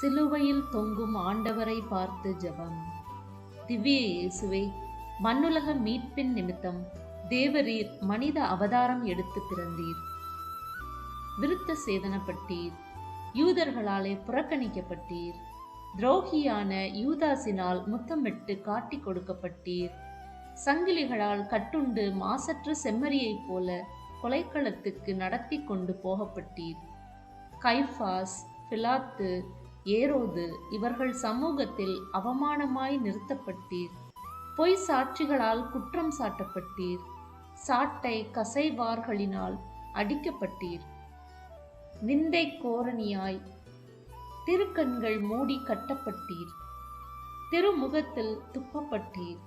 சிலுவையில் தொங்கும் ஆண்டவரை பார்த்து ஜெபம். திவ்ய இயேசுவே மண்ணுலக மீட்பின் நிமித்தம் தேவரீர் மனித அவதாரம் எடுத்து பிறந்தீர். விருத்த சேதனப்பட்டீர் யூதர்களாலே புறக்கணிக்கப்பட்டீர். துரோகியான யூதாசினால் முத்தமிட்டு காட்டிக் கொடுக்கப்பட்டீர். சங்கிலிகளால் கட்டுண்டு மாசற்ற செம்மறியைப் போல கொலைக்களத்துக்கு நடத்தி கொண்டு போகப்பட்டீர். கைஃபாஸ் பிலாத்து ஏரோது இவர்கள் சமூகத்தில் அவமானமாய் நிறுத்தப்பட்டீர். பொய் சாட்சிகளால் குற்றம் சாட்டப்பட்டீர். சாட்டை கசைவார்களினால் அடிக்கப்பட்டீர். நிந்தை கோரணியாய் திருக்கண்கள் மூடி கட்டப்பட்டீர். திருமுகத்தில் துப்பப்பட்டீர்.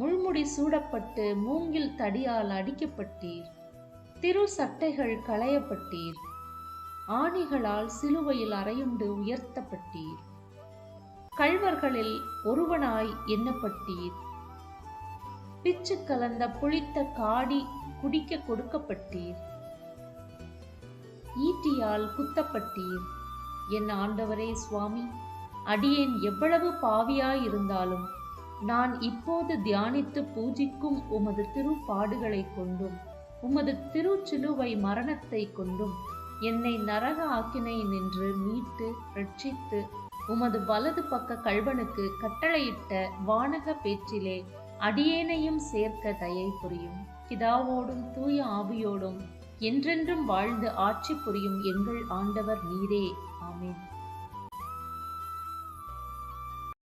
முள்முடி சூடப்பட்டு மூங்கில் தடியால் அடிக்கப்பட்டீர். திரு சட்டைகள் களையப்பட்டீர். ஆணிகளால் சிலுவையில் அறையுண்டு உயர்த்தப்பட்டீர். கழ்வர்களில் ஒருவனாய் எண்ணப்பட்டீர். பிச்சு கலந்த புளித்த காடி குடிக்க கொடுக்கப்பட்டீர். ஈட்டியால் குத்தப்பட்டீர். என் ஆண்டவரே சுவாமி அடியேன் எவ்வளவு பாவியாயிருந்தாலும் நான் இப்போது தியானித்து பூஜிக்கும் உமது திருப்பாடுகளைக் கொண்டும் உமது திருச்சிலுவை மரணத்தை கொண்டும் என்னை நரக ஆக்கினை நின்று மீட்டு ரட்சித்து உமது வலது பக்க கல்வனுக்கு கட்டளையிட்ட வானக பேச்சிலே அடியேனையும் சேர்க்க தயை புரியும். பிதாவோடும் தூய ஆவியோடும் என்றென்றும் வாழ்ந்து ஆட்சி புரியும் எங்கள் ஆண்டவர் நீரே. ஆமேன்.